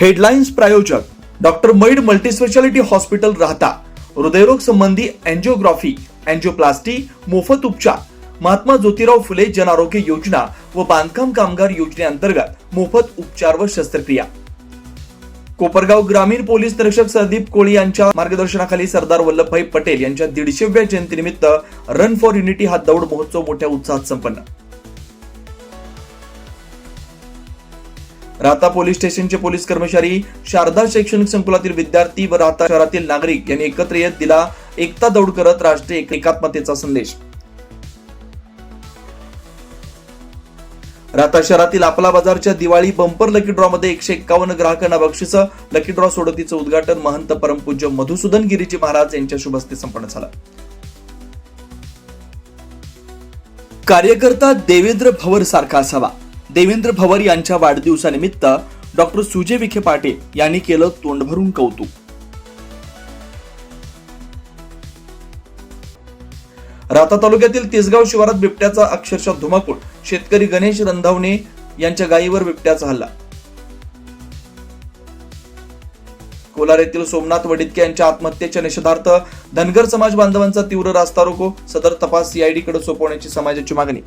Headlines प्रायोजक doctor मैड multispeciality hospital राहता. हृदयरोग संबंधी अँजिओग्राफी अँजिओप्लास्टी मोफत उपचार. महात्मा ज्योतिराव फुले जन आरोग्य योजना व बांधकाम कामगार योजनेअंतर्गत मोफत उपचार व शस्त्रक्रिया. कोपरगाव ग्रामीण पोलीस निरीक्षक संदीप कोळी यांच्या मार्गदर्शनाखाली सरदार वल्लभभाई पटेल यांच्या दीडशेव्या जयंतीनिमित्त रन फॉर युनिटी हा दौड महोत्सव मोठ्या उत्साहात संपन्न. राहता पोलीस स्टेशनचे पोलीस कर्मचारी शारदा शैक्षणिक संकुलातील विद्यार्थी व राहता शहरातील नागरिक यांनी एकत्र येत दिला एकता दौड करत राष्ट्रीय एक- एकात्मतेचा संदेश. राहता शहरातील आपला बाजारच्या दिवाळी बंपर लकी ड्रॉ मध्ये एकशे एक्कावन्न ग्राहकांना बक्षिस. लकी ड्रॉ सोडतीचं उद्घाटन महंत परमपूज्य मधुसूदन गिरीजी महाराज यांच्या शुभ हस्ते संपन्न झालं. कार्यकर्ता देवेंद्र भवर सारखा असावा. देवेंद्र भवर यांच्या वाढदिवसानिमित्त डॉक्टर सुजय विखे पाटील यांनी केलं तोंडभरून कौतुक. राहता तालुक्यातील तिसगाव शिवारात बिबट्याचा अक्षरशः धुमाकूळ. शेतकरी गणेश रंधावणे यांच्या गायीवर बिबट्याचा हल्ला. कोलार येथील सोमनाथ वडितके यांच्या आत्महत्येच्या निषेधार्थ धनगर समाज बांधवांचा तीव्र रास्ता रोको. सदर तपास सीआयडी कडे सोपवण्याची समाजाची मागणी.